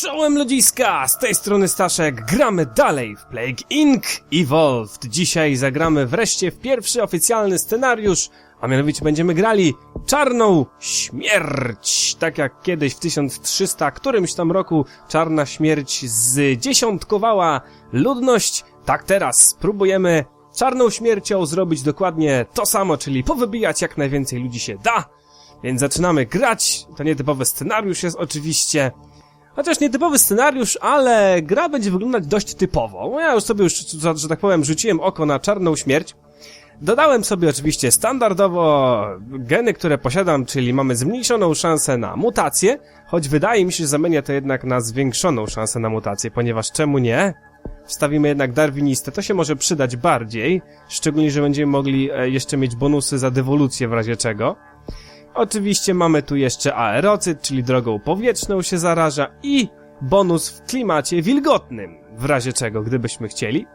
Czołem ludziska! Z tej strony Staszek, gramy dalej w Plague Inc. Evolved. Dzisiaj zagramy wreszcie w pierwszy oficjalny scenariusz, a mianowicie będziemy grali Czarną Śmierć. Tak jak kiedyś w 1300 którymś tam roku Czarna Śmierć zdziesiątkowała ludność, tak teraz spróbujemy Czarną Śmiercią zrobić dokładnie to samo, czyli powybijać jak najwięcej ludzi się da. Więc zaczynamy grać. To nietypowy scenariusz jest oczywiście. Chociaż nietypowy scenariusz, ale gra będzie wyglądać dość typowo. No Ja już sobie, już, że, tak powiem, rzuciłem oko na czarną śmierć. Dodałem sobie oczywiście standardowo geny, które posiadam, czyli mamy zmniejszoną szansę na mutację, choć wydaje mi się, że zamienia to jednak na zwiększoną szansę na mutację, ponieważ czemu nie? Wstawimy jednak darwinistę, to się może przydać bardziej, szczególnie, że będziemy mogli e, jeszcze mieć bonusy za dewolucję w razie czego. Oczywiście mamy tu jeszcze aerocyt, czyli drogą powietrzną się zaraża i bonus w klimacie wilgotnym, w razie czego, gdybyśmy chcieli.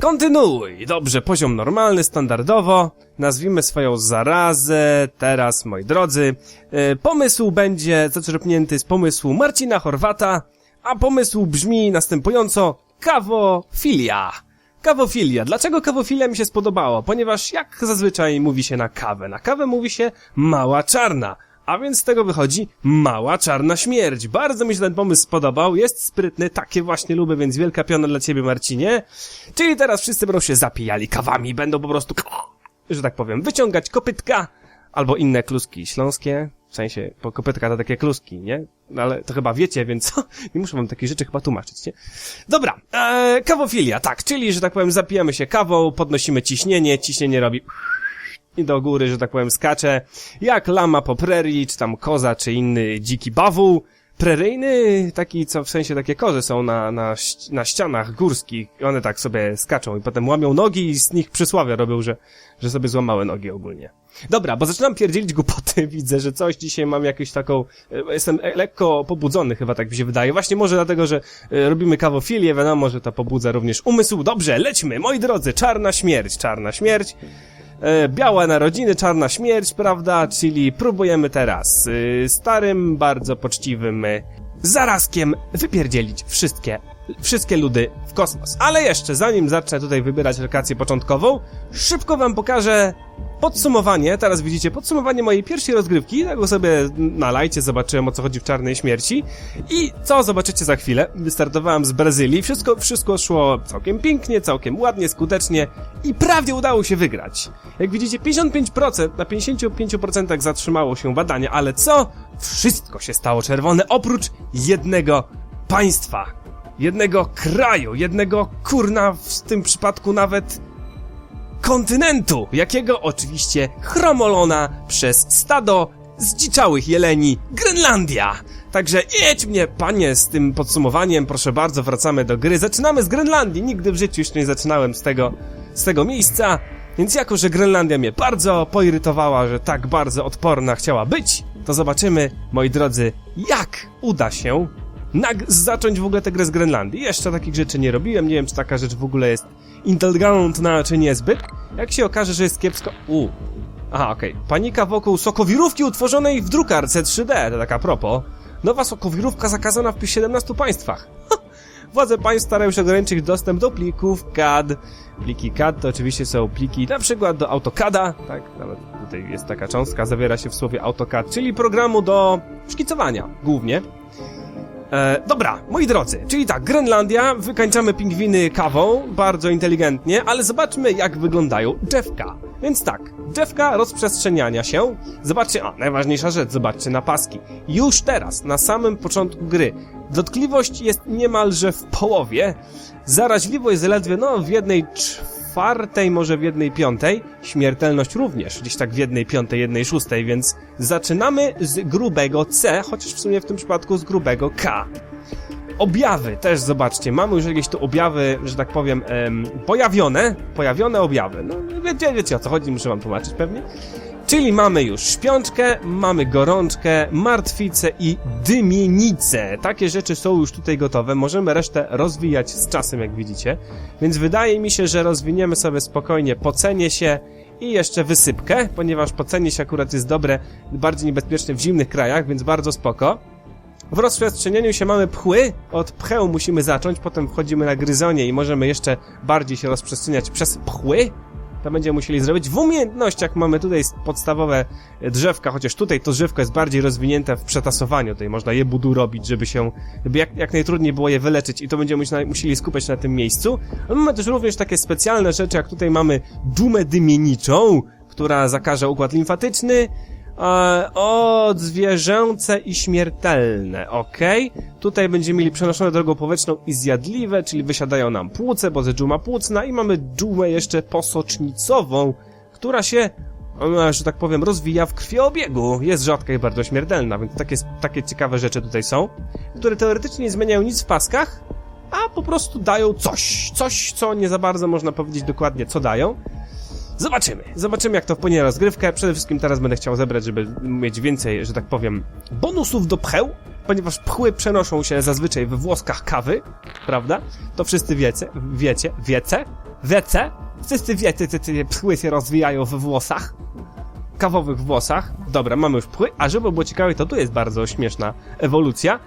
Kontynuuj. Dobrze, poziom normalny, standardowo. Nazwijmy swoją zarazę. Teraz, moi drodzy, e, pomysł będzie zaczerpnięty z pomysłu Marcina Chorwata, a pomysł brzmi następująco kawofilia. Kawofilia. Dlaczego kawofilia mi się spodobało? Ponieważ jak zazwyczaj mówi się na kawę? Na kawę mówi się mała czarna. A więc z tego wychodzi mała czarna śmierć. Bardzo mi się ten pomysł spodobał, jest sprytny, takie właśnie lubię, więc wielka piona dla ciebie Marcinie. Czyli teraz wszyscy będą się zapijali kawami, będą po prostu, że tak powiem, wyciągać kopytka albo inne kluski śląskie. W sensie, po kopytka to takie kluski, nie? No ale to chyba wiecie, więc nie muszę wam takich rzeczy chyba tłumaczyć, nie? Dobra, ee, kawofilia, tak, czyli, że tak powiem, zapijamy się kawą, podnosimy ciśnienie, ciśnienie robi i do góry, że tak powiem, skacze, jak lama po prerii, czy tam koza, czy inny dziki bawół. Preryjny, taki, co w sensie takie kozy są na, na, na ścianach górskich, i one tak sobie skaczą i potem łamią nogi i z nich przysławia robią, że, że sobie złamały nogi ogólnie. Dobra, bo zaczynam pierdzielić głupoty, widzę, że coś dzisiaj mam jakąś taką, e, jestem e, lekko pobudzony chyba, tak mi się wydaje. Właśnie może dlatego, że e, robimy kawofilię, wiadomo, że to pobudza również umysł. Dobrze, lećmy, moi drodzy, czarna śmierć, czarna śmierć. Białe narodziny, czarna śmierć, prawda? Czyli próbujemy teraz starym, bardzo poczciwym zarazkiem wypierdzielić wszystkie, wszystkie ludy w kosmos. Ale jeszcze, zanim zacznę tutaj wybierać lokację początkową, szybko wam pokażę podsumowanie, teraz widzicie podsumowanie mojej pierwszej rozgrywki, tak go sobie na lajcie zobaczyłem o co chodzi w Czarnej Śmierci i co zobaczycie za chwilę, wystartowałem z Brazylii, wszystko, wszystko szło całkiem pięknie, całkiem ładnie, skutecznie i prawie udało się wygrać. Jak widzicie 55%, na 55% zatrzymało się badanie, ale co? Wszystko się stało czerwone oprócz jednego państwa, jednego kraju, jednego kurna w tym przypadku nawet kontynentu, jakiego oczywiście chromolona przez stado zdziczałych jeleni Grenlandia. Także jedź mnie, panie, z tym podsumowaniem, proszę bardzo, wracamy do gry. Zaczynamy z Grenlandii, nigdy w życiu jeszcze nie zaczynałem z tego, z tego miejsca, więc jako, że Grenlandia mnie bardzo poirytowała, że tak bardzo odporna chciała być, to zobaczymy, moi drodzy, jak uda się zacząć w ogóle tę grę z Grenlandii. Jeszcze takich rzeczy nie robiłem, nie wiem, czy taka rzecz w ogóle jest inteligentna, czy niezbyt. Jak się okaże, że jest kiepsko... U. Aha, okej. Panika wokół sokowirówki utworzonej w drukarce 3D, to tak a propos. Nowa sokowirówka zakazana w 17 państwach. Władze państw starają się ograniczyć dostęp do plików CAD. Pliki CAD to oczywiście są pliki na przykład do AutoCADa, tak? Nawet tutaj jest taka cząstka, zawiera się w słowie AutoCAD, czyli programu do szkicowania głównie. E, dobra, moi drodzy, czyli tak, Grenlandia, wykańczamy pingwiny kawą, bardzo inteligentnie, ale zobaczmy jak wyglądają drzewka. Więc tak, drzewka rozprzestrzeniania się, zobaczcie, a najważniejsza rzecz, zobaczcie na paski. Już teraz, na samym początku gry, dotkliwość jest niemalże w połowie, zaraźliwość zaledwie, no, w jednej czwartej, może w jednej piątej, śmiertelność również, gdzieś tak w jednej piątej, jednej szóstej, więc zaczynamy z grubego C, chociaż w sumie w tym przypadku z grubego K. Objawy też zobaczcie, mamy już jakieś tu objawy, że tak powiem, em, pojawione, pojawione objawy. No wiecie, wiecie o co chodzi, muszę wam tłumaczyć pewnie. Czyli mamy już śpiączkę, mamy gorączkę, martwicę i dymienicę. Takie rzeczy są już tutaj gotowe. Możemy resztę rozwijać z czasem, jak widzicie. Więc wydaje mi się, że rozwiniemy sobie spokojnie pocenie się i jeszcze wysypkę, ponieważ pocenie się akurat jest dobre, bardziej niebezpieczne w zimnych krajach, więc bardzo spoko. W rozprzestrzenianiu się mamy pchły, od pcheł musimy zacząć, potem wchodzimy na gryzonie i możemy jeszcze bardziej się rozprzestrzeniać przez pchły. To będziemy musieli zrobić. W umiejętnościach mamy tutaj podstawowe drzewka, chociaż tutaj to drzewko jest bardziej rozwinięte w przetasowaniu. Tutaj można je budu robić, żeby się, żeby jak, jak najtrudniej było je wyleczyć i to będziemy musieli- skupiać na tym miejscu. Ale mamy też również takie specjalne rzeczy, jak tutaj mamy dżumę dymieniczą, która zakaże układ limfatyczny, E, odzwierzęce i śmiertelne, ok? Tutaj będziemy mieli przenoszone drogą powietrzną i zjadliwe, czyli wysiadają nam płuce, bo ze dżuma płucna i mamy dżumę jeszcze posocznicową, która się, że tak powiem, rozwija w krwiobiegu. Jest rzadka i bardzo śmiertelna, więc takie, takie ciekawe rzeczy tutaj są, które teoretycznie nie zmieniają nic w paskach, a po prostu dają coś. Coś, co nie za bardzo można powiedzieć dokładnie, co dają. Zobaczymy. Zobaczymy, jak to wpłynie na rozgrywkę. Przede wszystkim teraz będę chciał zebrać, żeby mieć więcej, że tak powiem, bonusów do pcheł, ponieważ pchły przenoszą się zazwyczaj we włoskach kawy, prawda? To wszyscy wiecie, wiecie, wiece, wiece, wszyscy wiecie, te, te pchły się rozwijają we włosach, kawowych włosach. Dobra, mamy już pchły, a żeby było ciekawe, to tu jest bardzo śmieszna ewolucja.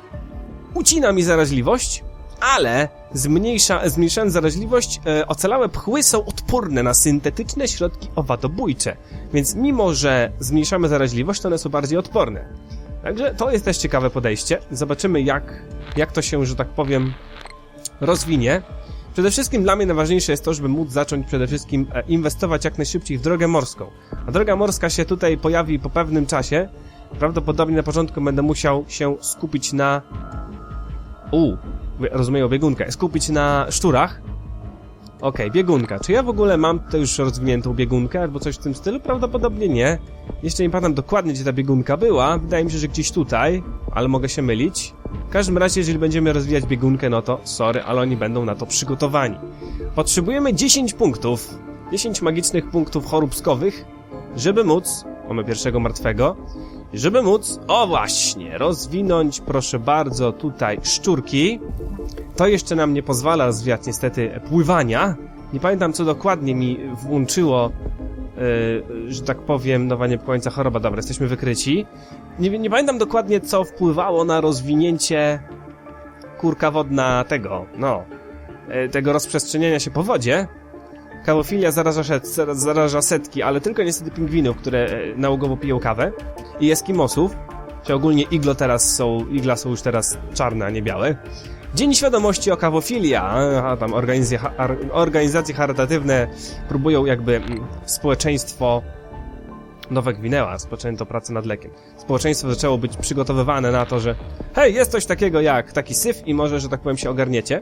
Ucina mi zaraźliwość, ale zmniejsza, zmniejszając zaraźliwość, e, ocalałe pchły są odporne na syntetyczne środki owadobójcze. Więc mimo, że zmniejszamy zaraźliwość, to one są bardziej odporne. Także to jest też ciekawe podejście. Zobaczymy, jak, jak to się, że tak powiem, rozwinie. Przede wszystkim dla mnie najważniejsze jest to, żeby móc zacząć przede wszystkim e, inwestować jak najszybciej w drogę morską. A droga morska się tutaj pojawi po pewnym czasie. Prawdopodobnie na początku będę musiał się skupić na... U, rozumieją biegunkę. Skupić na szczurach. Okej, biegunka. Czy ja w ogóle mam tutaj już rozwiniętą biegunkę albo coś w tym stylu? Prawdopodobnie nie. Jeszcze nie pamiętam dokładnie, gdzie ta biegunka była. Wydaje mi się, że gdzieś tutaj, ale mogę się mylić. W każdym razie, jeżeli będziemy rozwijać biegunkę, no to sorry, ale oni będą na to przygotowani. Potrzebujemy 10 punktów. 10 magicznych punktów choróbskowych, żeby móc... Mamy pierwszego martwego. Żeby móc, o właśnie, rozwinąć, proszę bardzo, tutaj szczurki. To jeszcze nam nie pozwala rozwijać niestety pływania. Nie pamiętam, co dokładnie mi włączyło, yy, że tak powiem, nowa nie do końca choroba. Dobra, jesteśmy wykryci. Nie, nie pamiętam dokładnie, co wpływało na rozwinięcie kurka wodna tego, no, yy, tego rozprzestrzeniania się po wodzie. Kawofilia zaraża, zaraża setki, ale tylko niestety pingwinów, które e, nałogowo piją kawę. I eskimosów. Czy ogólnie iglo teraz są, igla są już teraz czarne, a nie białe. Dzień Świadomości o Kawofilia. A tam organizacje, organizacje charytatywne próbują jakby mm, społeczeństwo Nowe Gwinea, rozpoczęto pracę nad lekiem. Społeczeństwo zaczęło być przygotowywane na to, że hej, jest coś takiego jak taki syf i może, że tak powiem, się ogarniecie.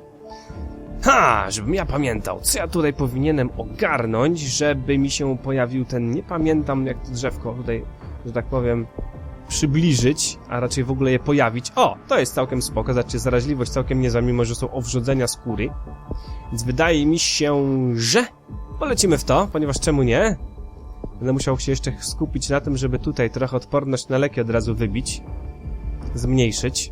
Ha, żebym ja pamiętał, co ja tutaj powinienem ogarnąć, żeby mi się pojawił ten, nie pamiętam jak to drzewko tutaj, że tak powiem, przybliżyć, a raczej w ogóle je pojawić. O, to jest całkiem spoko, znaczy zaraźliwość całkiem niezła, mimo że są owrzodzenia skóry. Więc wydaje mi się, że polecimy w to, ponieważ czemu nie? Będę musiał się jeszcze skupić na tym, żeby tutaj trochę odporność na leki od razu wybić, zmniejszyć.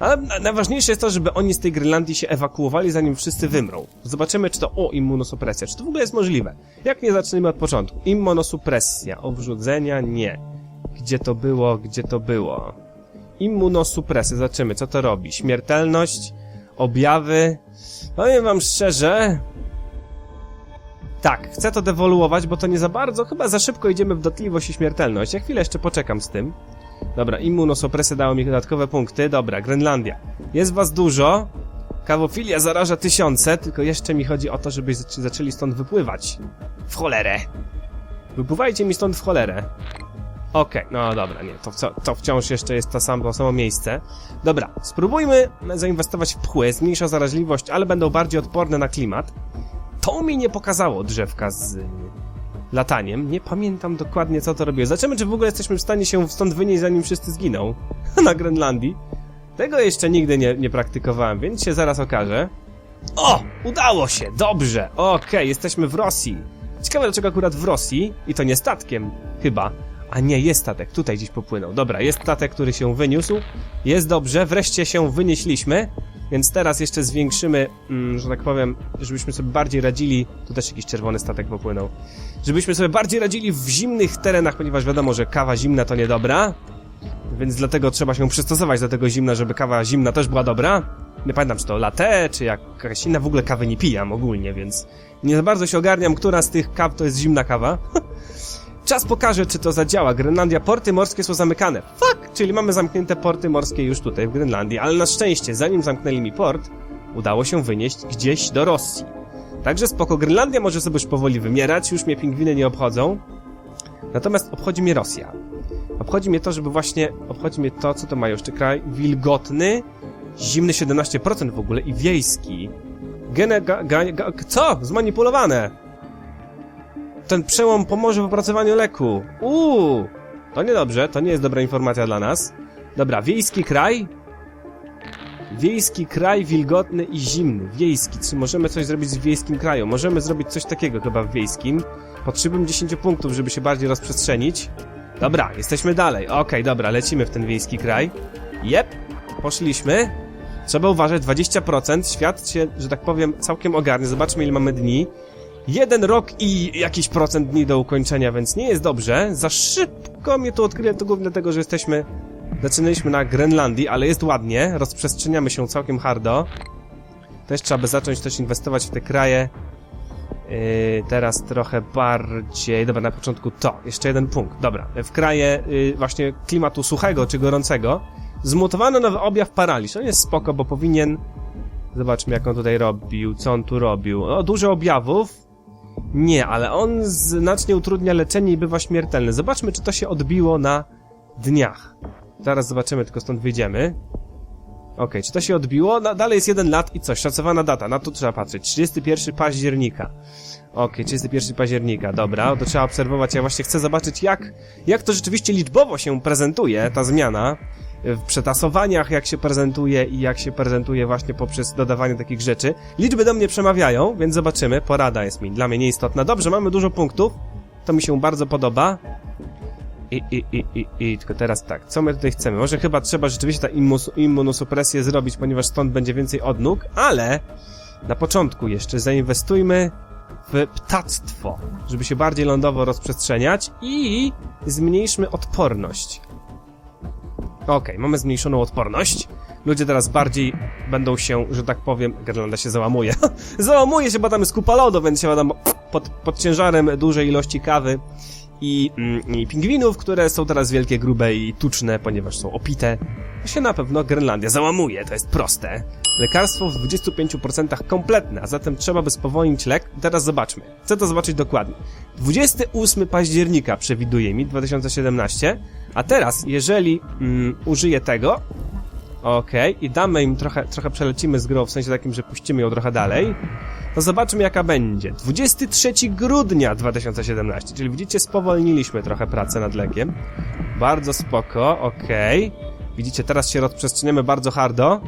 Ale na- najważniejsze jest to, żeby oni z tej Grenlandii się ewakuowali, zanim wszyscy wymrą. Zobaczymy, czy to... O, immunosupresja. Czy to w ogóle jest możliwe? Jak nie zaczniemy od początku? Immunosupresja. Obrzudzenia? Nie. Gdzie to było? Gdzie to było? Immunosupresja. Zobaczymy, co to robi. Śmiertelność? Objawy? Powiem wam szczerze... Tak, chcę to dewoluować, bo to nie za bardzo, chyba za szybko idziemy w dotliwość i śmiertelność. Ja chwilę jeszcze poczekam z tym. Dobra, immunosupresja dało mi dodatkowe punkty. Dobra, Grenlandia. Jest was dużo. Kawofilia zaraża tysiące, tylko jeszcze mi chodzi o to, żeby zac- zaczęli stąd wypływać. W cholerę. Wypływajcie mi stąd w cholerę. Okej, no dobra, nie, to, to wciąż jeszcze jest to samo, to samo miejsce. Dobra, spróbujmy zainwestować w pchły, zmniejsza zaraźliwość, ale będą bardziej odporne na klimat. To mi nie pokazało drzewka z y, lataniem. Nie pamiętam dokładnie, co to robiło. Zobaczymy, czy w ogóle jesteśmy w stanie się stąd wynieść, zanim wszyscy zginą na Grenlandii. Tego jeszcze nigdy nie, nie praktykowałem, więc się zaraz okaże. O! Udało się! Dobrze! Okej, jesteśmy w Rosji. Ciekawe, dlaczego akurat w Rosji, i to nie statkiem, chyba. A nie, jest statek, tutaj gdzieś popłynął. Dobra, jest statek, który się wyniósł. Jest dobrze, wreszcie się wynieśliśmy. Więc teraz jeszcze zwiększymy, mm, że tak powiem, żebyśmy sobie bardziej radzili. Tu też jakiś czerwony statek popłynął. Żebyśmy sobie bardziej radzili w zimnych terenach, ponieważ wiadomo, że kawa zimna to niedobra. więc dlatego trzeba się przystosować do tego zimna, żeby kawa zimna też była dobra. Nie pamiętam, czy to latte, czy jakaś inna, w ogóle kawy nie pijam ogólnie, więc nie za bardzo się ogarniam, która z tych kaw to jest zimna kawa. Czas pokaże, czy to zadziała. Grenlandia, porty morskie są zamykane. Fuck! Czyli mamy zamknięte porty morskie już tutaj w Grenlandii, ale na szczęście, zanim zamknęli mi port, udało się wynieść gdzieś do Rosji. Także spoko, Grenlandia może sobie już powoli wymierać, już mnie pingwiny nie obchodzą. Natomiast obchodzi mnie Rosja. Obchodzi mnie to, żeby właśnie, obchodzi mnie to, co to ma jeszcze kraj, wilgotny, zimny 17% w ogóle i wiejski. Gene, ga, ga, ga, co? Zmanipulowane! Ten przełom pomoże w opracowaniu leku. Uuu! To niedobrze, to nie jest dobra informacja dla nas. Dobra, wiejski kraj. Wiejski kraj wilgotny i zimny. Wiejski. Czy możemy coś zrobić w wiejskim kraju? Możemy zrobić coś takiego chyba w wiejskim. Potrzebujemy 10 punktów, żeby się bardziej rozprzestrzenić. Dobra, jesteśmy dalej. Okej, dobra, lecimy w ten wiejski kraj. Jep, poszliśmy. Trzeba uważać, 20%. Świat się, że tak powiem, całkiem ogarnie. Zobaczmy, ile mamy dni. Jeden rok i jakiś procent dni do ukończenia, więc nie jest dobrze. Za szybko mnie tu odkryłem, to głównie dlatego, że jesteśmy... Zaczynaliśmy na Grenlandii, ale jest ładnie. Rozprzestrzeniamy się całkiem hardo. Też trzeba by zacząć też inwestować w te kraje. Yy, teraz trochę bardziej... Dobra, na początku to. Jeszcze jeden punkt. Dobra, w kraje yy, właśnie klimatu suchego czy gorącego zmutowano nowy objaw paraliż. On jest spoko, bo powinien... Zobaczmy, jak on tutaj robił, co on tu robił. O, dużo objawów. Nie, ale on znacznie utrudnia leczenie i bywa śmiertelny. Zobaczmy, czy to się odbiło na dniach. Zaraz zobaczymy, tylko stąd wyjdziemy. Okej, czy to się odbiło? No, dalej jest jeden lat i coś, szacowana data, na to trzeba patrzeć. 31 października. Okej, 31 października, dobra, to trzeba obserwować. Ja właśnie chcę zobaczyć, jak, jak to rzeczywiście liczbowo się prezentuje, ta zmiana w przetasowaniach, jak się prezentuje i jak się prezentuje właśnie poprzez dodawanie takich rzeczy. Liczby do mnie przemawiają, więc zobaczymy. Porada jest mi dla mnie nieistotna. Dobrze, mamy dużo punktów. To mi się bardzo podoba. I, i, i, i, i, tylko teraz tak, co my tutaj chcemy? Może chyba trzeba rzeczywiście ta immunosupresję zrobić, ponieważ stąd będzie więcej odnóg, ale na początku jeszcze zainwestujmy w ptactwo, żeby się bardziej lądowo rozprzestrzeniać i zmniejszmy odporność. Okej, okay, mamy zmniejszoną odporność. Ludzie teraz bardziej będą się, że tak powiem, Grenlanda się załamuje. załamuje się, bo tam jest kupa lodu, więc się wiadomo, pod, pod ciężarem dużej ilości kawy i, mm, i pingwinów, które są teraz wielkie, grube i tuczne, ponieważ są opite, się na pewno Grenlandia załamuje, to jest proste. Lekarstwo w 25% kompletne, a zatem trzeba by spowolnić lek. Teraz zobaczmy. Chcę to zobaczyć dokładnie. 28 października przewiduje mi 2017, a teraz, jeżeli mm, użyję tego, okej, okay, i damy im trochę, trochę przelecimy z grą, w sensie takim, że puścimy ją trochę dalej, to zobaczmy jaka będzie. 23 grudnia 2017, czyli widzicie, spowolniliśmy trochę pracę nad lekiem. Bardzo spoko, okej. Okay. Widzicie, teraz się rozprzestrzeniamy bardzo hardo.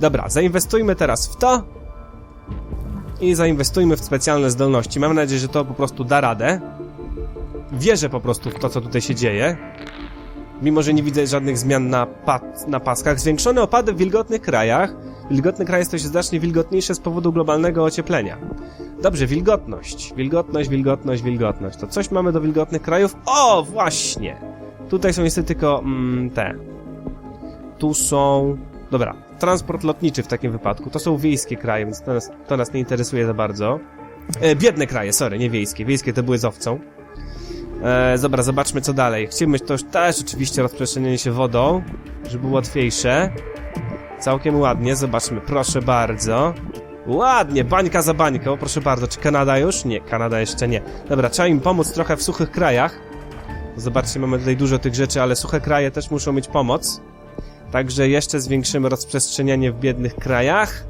Dobra, zainwestujmy teraz w to. I zainwestujmy w specjalne zdolności. Mam nadzieję, że to po prostu da radę. Wierzę po prostu w to, co tutaj się dzieje. Mimo, że nie widzę żadnych zmian na, na paskach. Zwiększone opady w wilgotnych krajach. Wilgotny kraj jest to się znacznie wilgotniejsze z powodu globalnego ocieplenia. Dobrze, wilgotność. Wilgotność, wilgotność, wilgotność. To coś mamy do wilgotnych krajów? O, właśnie! Tutaj są niestety tylko mm, te. Tu są... Dobra, transport lotniczy w takim wypadku. To są wiejskie kraje, więc to nas, to nas nie interesuje za bardzo. E, biedne kraje, sorry, nie wiejskie. Wiejskie to były z owcą. E, dobra, zobaczmy co dalej. Chcemy to też oczywiście rozprzestrzenienie się wodą, żeby było łatwiejsze. Całkiem ładnie, zobaczmy, proszę bardzo. Ładnie, bańka za bańkę, o proszę bardzo. Czy Kanada już? Nie, Kanada jeszcze nie. Dobra, trzeba im pomóc trochę w suchych krajach. Zobaczcie, mamy tutaj dużo tych rzeczy, ale suche kraje też muszą mieć pomoc. Także jeszcze zwiększymy rozprzestrzenianie w biednych krajach.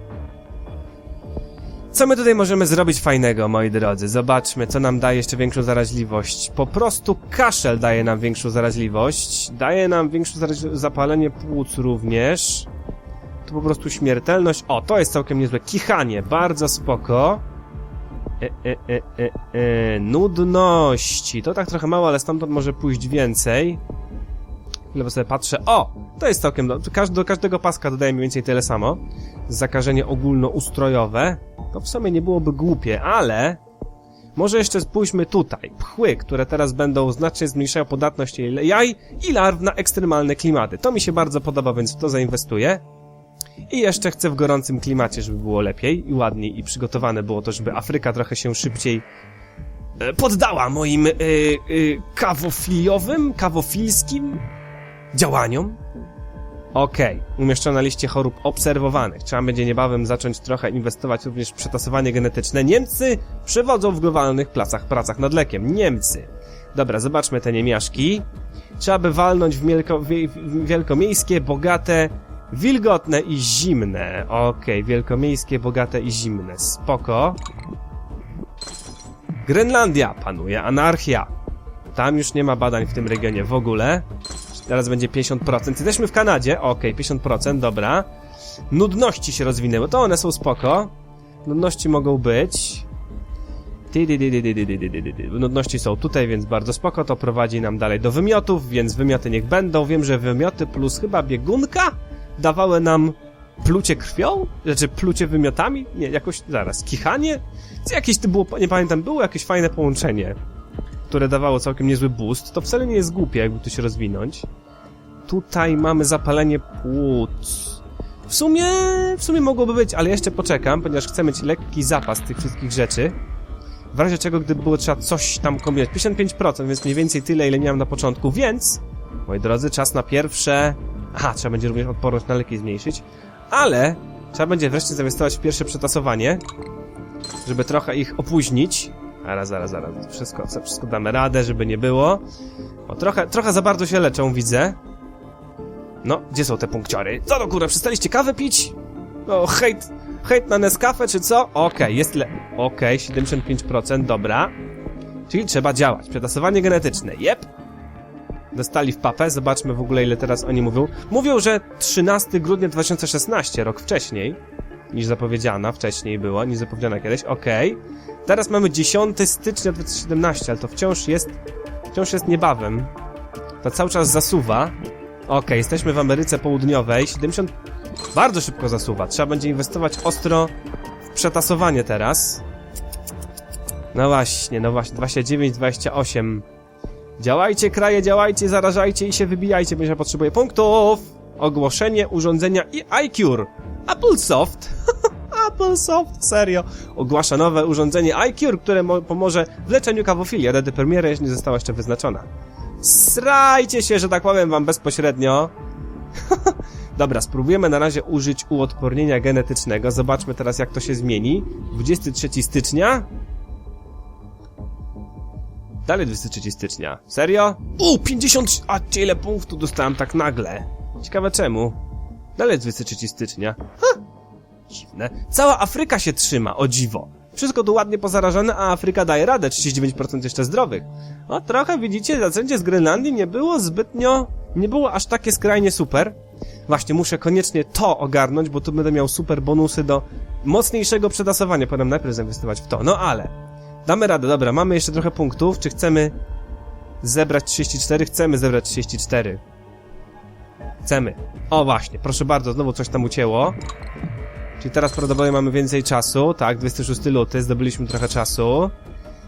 Co my tutaj możemy zrobić fajnego, moi drodzy? Zobaczmy, co nam daje jeszcze większą zaraźliwość. Po prostu kaszel daje nam większą zaraźliwość. Daje nam większą zapalenie płuc również. To po prostu śmiertelność. O, to jest całkiem niezłe. Kichanie, bardzo spoko. E, e, e, e, e. Nudności. To tak trochę mało, ale stamtąd może pójść więcej. Chwilę sobie patrzę. O! To jest całkiem... Do, do każdego paska dodaję mniej więcej tyle samo. Zakażenie ogólnoustrojowe. To w sumie nie byłoby głupie, ale... Może jeszcze spójrzmy tutaj. Pchły, które teraz będą znacznie zmniejszają podatność jaj i larw na ekstremalne klimaty. To mi się bardzo podoba, więc w to zainwestuję. I jeszcze chcę w gorącym klimacie, żeby było lepiej i ładniej i przygotowane było to, żeby Afryka trochę się szybciej e, poddała moim e, e, kawofiliowym, kawofilskim działaniom. Okej, umieszczona na liście chorób obserwowanych. Trzeba będzie niebawem zacząć trochę inwestować również w przetasowanie genetyczne. Niemcy przewodzą w globalnych placach, pracach nad lekiem. Niemcy. Dobra, zobaczmy te niemiaszki. Trzeba by walnąć w, mielko, w, w wielkomiejskie, bogate, wilgotne i zimne. Okej, wielkomiejskie, bogate i zimne. Spoko. Grenlandia. Panuje anarchia. Tam już nie ma badań w tym regionie w ogóle. Teraz będzie 50%. Jesteśmy w Kanadzie. Okej, okay, 50%, dobra. Nudności się rozwinęły, to one są spoko. Nudności mogą być. Nudności są tutaj, więc bardzo spoko. To prowadzi nam dalej do wymiotów, więc wymioty niech będą. Wiem, że wymioty plus chyba biegunka dawały nam plucie krwią? Znaczy plucie wymiotami? Nie, jakoś, zaraz, kichanie? Co jakieś to było, nie pamiętam, było jakieś fajne połączenie które dawało całkiem niezły boost, to wcale nie jest głupie, jakby tu się rozwinąć. Tutaj mamy zapalenie płuc. W sumie, w sumie mogłoby być, ale jeszcze poczekam, ponieważ chcę mieć lekki zapas tych wszystkich rzeczy. W razie czego, gdyby było trzeba coś tam kombinować. 55%, więc mniej więcej tyle, ile miałem na początku, więc... Moi drodzy, czas na pierwsze... Aha, trzeba będzie również odporność na leki zmniejszyć. Ale trzeba będzie wreszcie zainwestować w pierwsze przetasowanie, żeby trochę ich opóźnić. Zaraz, zaraz, zaraz. Wszystko, wszystko damy radę, żeby nie było. O, trochę, trochę za bardzo się leczą, widzę. No, gdzie są te punkciory? Co do kurwa, przestaliście kawę pić? O, hejt, hejt na Nescafe, czy co? Okej, jest le... Okej, 75%, dobra. Czyli trzeba działać. Przetasowanie genetyczne, jep. Dostali w papę, zobaczmy w ogóle ile teraz oni mówią. Mówią, że 13 grudnia 2016, rok wcześniej niż zapowiedziana, wcześniej było, niż zapowiedziana kiedyś, okej. Teraz mamy 10 stycznia 2017, ale to wciąż jest, wciąż jest niebawem. To cały czas zasuwa. Okej, jesteśmy w Ameryce Południowej, 70... Bardzo szybko zasuwa, trzeba będzie inwestować ostro w przetasowanie teraz. No właśnie, no właśnie, 29, 28. Działajcie kraje, działajcie, zarażajcie i się wybijajcie, będzie potrzebuje punktów! Ogłoszenie urządzenia i iCure. Applesoft. Applesoft, serio. Ogłasza nowe urządzenie iCure, które mo- pomoże w leczeniu kawofilii. Redy premiera jeszcze nie została jeszcze wyznaczona. Srajcie się, że tak powiem wam bezpośrednio. Dobra, spróbujemy na razie użyć uodpornienia genetycznego. Zobaczmy teraz, jak to się zmieni. 23 stycznia. Dalej 23 stycznia. Serio? U, 50... A, ile punktów dostałem tak nagle. Ciekawe czemu. Dalej 23 stycznia. Ha! Dziwne. Cała Afryka się trzyma, o dziwo. Wszystko tu ładnie pozarażone, a Afryka daje radę, 39% jeszcze zdrowych. O, trochę widzicie, zaczęcie z Grenlandii nie było zbytnio... Nie było aż takie skrajnie super. Właśnie, muszę koniecznie to ogarnąć, bo tu będę miał super bonusy do mocniejszego przetasowania. Potem najpierw zainwestować w to, no ale... Damy radę, dobra, mamy jeszcze trochę punktów. Czy chcemy zebrać 34? Chcemy zebrać 34. Chcemy. O właśnie, proszę bardzo, znowu coś tam ucięło. Czyli teraz prawdopodobnie mamy więcej czasu. Tak, 26 luty, zdobyliśmy trochę czasu.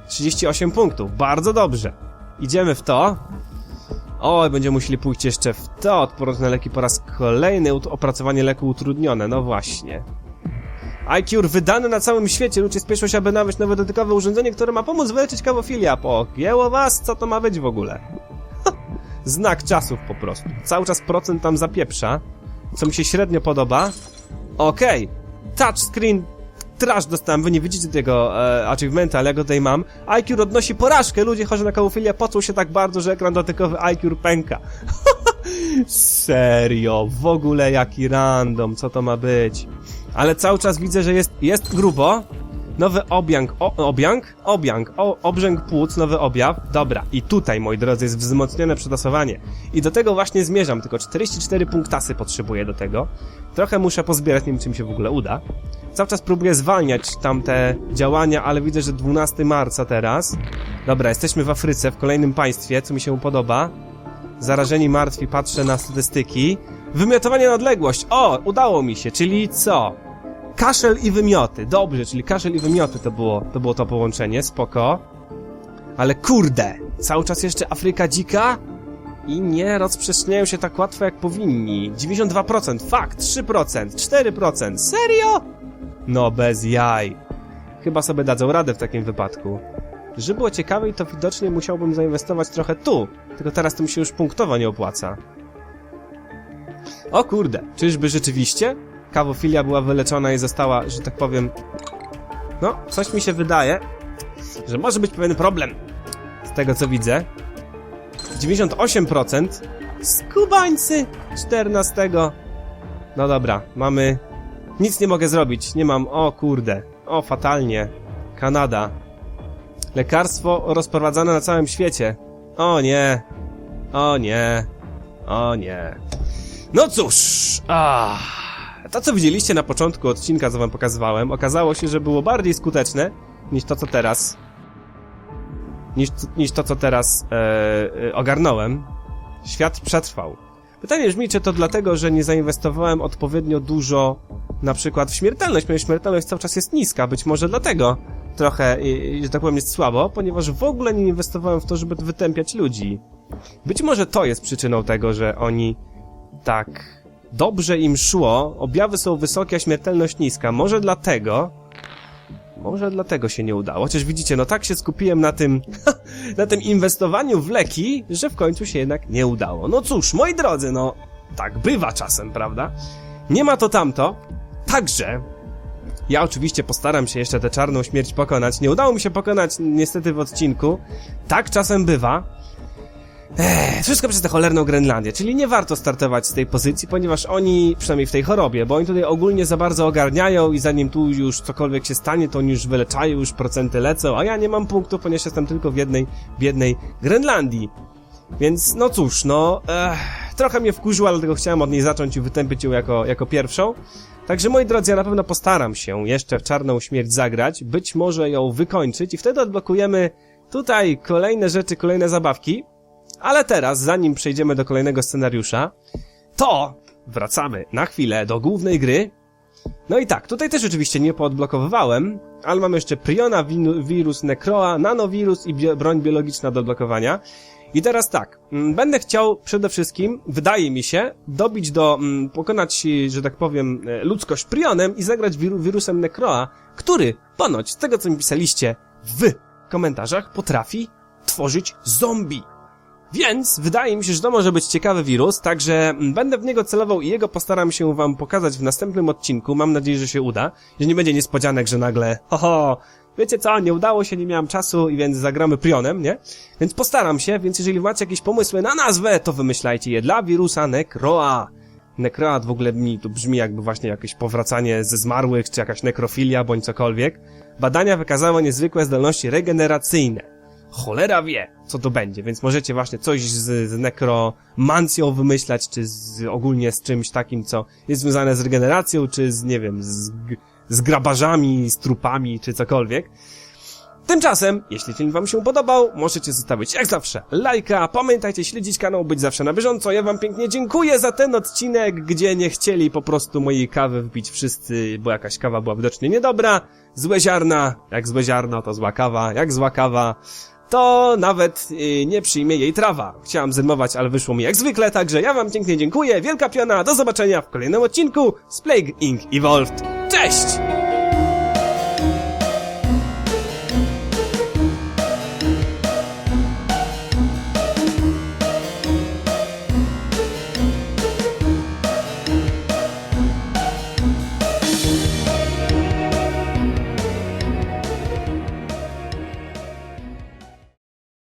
38 punktów, bardzo dobrze. Idziemy w to. Oj, będziemy musieli pójść jeszcze w to. Odporność na leki po raz kolejny. Opracowanie leku utrudnione, no właśnie. iCure wydany na całym świecie. Ludzie spieszą się, aby nawet nowe dotykowe urządzenie, które ma pomóc wyleczyć kawofilię. Pogięło was? Co to ma być w ogóle? Znak czasów po prostu. Cały czas procent tam zapieprza, co mi się średnio podoba. Okej, touchscreen trash dostałem, wy nie widzicie tego e, achievementa, ale ja go tutaj mam. iCure odnosi porażkę, ludzie chorzy na kałofilię pocą się tak bardzo, że ekran dotykowy iCure pęka. Serio, w ogóle jaki random, co to ma być? Ale cały czas widzę, że jest, jest grubo. Nowy obiang, o, obiang? Obiang, o, obrzęk płuc, nowy objaw. Dobra, i tutaj, moi drodzy, jest wzmocnione przetasowanie. I do tego właśnie zmierzam, tylko 44 punktasy potrzebuję do tego. Trochę muszę pozbierać, nie wiem, czy mi się w ogóle uda. Cały czas próbuję zwalniać tamte działania, ale widzę, że 12 marca teraz. Dobra, jesteśmy w Afryce, w kolejnym państwie, co mi się podoba. Zarażeni martwi, patrzę na statystyki. Wymiotowanie na odległość. O, udało mi się, czyli co? Kaszel i wymioty. Dobrze, czyli kaszel i wymioty to było to, było to połączenie, spoko. Ale kurde, cały czas jeszcze Afryka dzika i nie rozprzestrzeniają się tak łatwo jak powinni. 92%, fakt, 3%, 4%, serio? No bez jaj. Chyba sobie dadzą radę w takim wypadku. Żeby było ciekawiej, to widocznie musiałbym zainwestować trochę tu. Tylko teraz to mi się już punktowo nie opłaca. O kurde, czyżby rzeczywiście? Kawofilia była wyleczona i została, że tak powiem... No, coś mi się wydaje, że może być pewien problem. Z tego co widzę. 98%. Skubańcy! 14. No dobra, mamy... Nic nie mogę zrobić, nie mam... O kurde. O, fatalnie. Kanada. Lekarstwo rozprowadzane na całym świecie. O nie. O nie. O nie. No cóż. Ah. To, co widzieliście na początku odcinka, co wam pokazywałem, okazało się, że było bardziej skuteczne niż to, co teraz. Niż, niż to, co teraz e, e, ogarnąłem. Świat przetrwał. Pytanie brzmi, czy to dlatego, że nie zainwestowałem odpowiednio dużo na przykład w śmiertelność, ponieważ śmiertelność cały czas jest niska, być może dlatego trochę, że tak powiem, jest słabo, ponieważ w ogóle nie inwestowałem w to, żeby wytępiać ludzi. Być może to jest przyczyną tego, że oni tak dobrze im szło, objawy są wysokie, a śmiertelność niska. Może dlatego, może dlatego się nie udało. Chociaż widzicie, no tak się skupiłem na tym, na tym inwestowaniu w leki, że w końcu się jednak nie udało. No cóż, moi drodzy, no tak bywa czasem, prawda? Nie ma to tamto. Także ja oczywiście postaram się jeszcze tę czarną śmierć pokonać. Nie udało mi się pokonać niestety w odcinku. Tak czasem bywa. Ech, wszystko przez tę cholerną Grenlandię, czyli nie warto startować z tej pozycji, ponieważ oni, przynajmniej w tej chorobie, bo oni tutaj ogólnie za bardzo ogarniają i zanim tu już cokolwiek się stanie, to oni już wyleczają, już procenty lecą, a ja nie mam punktu, ponieważ jestem tylko w jednej biednej Grenlandii. Więc no cóż, no, ech, trochę mnie wkurzyła, dlatego chciałem od niej zacząć i wytępić ją jako, jako pierwszą. Także moi drodzy, ja na pewno postaram się jeszcze w Czarną Śmierć zagrać, być może ją wykończyć i wtedy odblokujemy tutaj kolejne rzeczy, kolejne zabawki. Ale teraz, zanim przejdziemy do kolejnego scenariusza, to wracamy na chwilę do głównej gry. No i tak, tutaj też oczywiście nie poodblokowywałem, ale mamy jeszcze Priona, wirus Necroa, nanowirus i bio broń biologiczna do odblokowania. I teraz tak, mm, będę chciał przede wszystkim, wydaje mi się, dobić do, mm, pokonać, że tak powiem, e, ludzkość Prionem i zagrać wiru wirusem Necroa, który, ponoć, z tego co mi pisaliście w komentarzach, potrafi tworzyć zombie. Więc wydaje mi się, że to może być ciekawy wirus, także będę w niego celował i jego postaram się wam pokazać w następnym odcinku. Mam nadzieję, że się uda, że nie będzie niespodzianek, że nagle, hoho, wiecie co, nie udało się, nie miałem czasu i więc zagramy prionem, nie? Więc postaram się, więc jeżeli macie jakieś pomysły na nazwę, to wymyślajcie je dla wirusa Necroa. Necroa w ogóle mi tu brzmi jakby właśnie jakieś powracanie ze zmarłych, czy jakaś nekrofilia, bądź cokolwiek. Badania wykazały niezwykłe zdolności regeneracyjne cholera wie, co to będzie, więc możecie właśnie coś z, z nekromancją wymyślać, czy z, ogólnie z czymś takim, co jest związane z regeneracją, czy z, nie wiem, z, z grabarzami, z trupami, czy cokolwiek. Tymczasem, jeśli film wam się podobał, możecie zostawić jak zawsze lajka, pamiętajcie śledzić kanał, być zawsze na bieżąco, ja wam pięknie dziękuję za ten odcinek, gdzie nie chcieli po prostu mojej kawy wbić wszyscy, bo jakaś kawa była widocznie niedobra, złe ziarna, jak złe ziarno to zła kawa, jak zła kawa, to nawet y, nie przyjmie jej trawa. Chciałem zrymować, ale wyszło mi jak zwykle, także ja wam pięknie dziękuję, wielka piona, do zobaczenia w kolejnym odcinku z Plague Inc. Evolved. Cześć!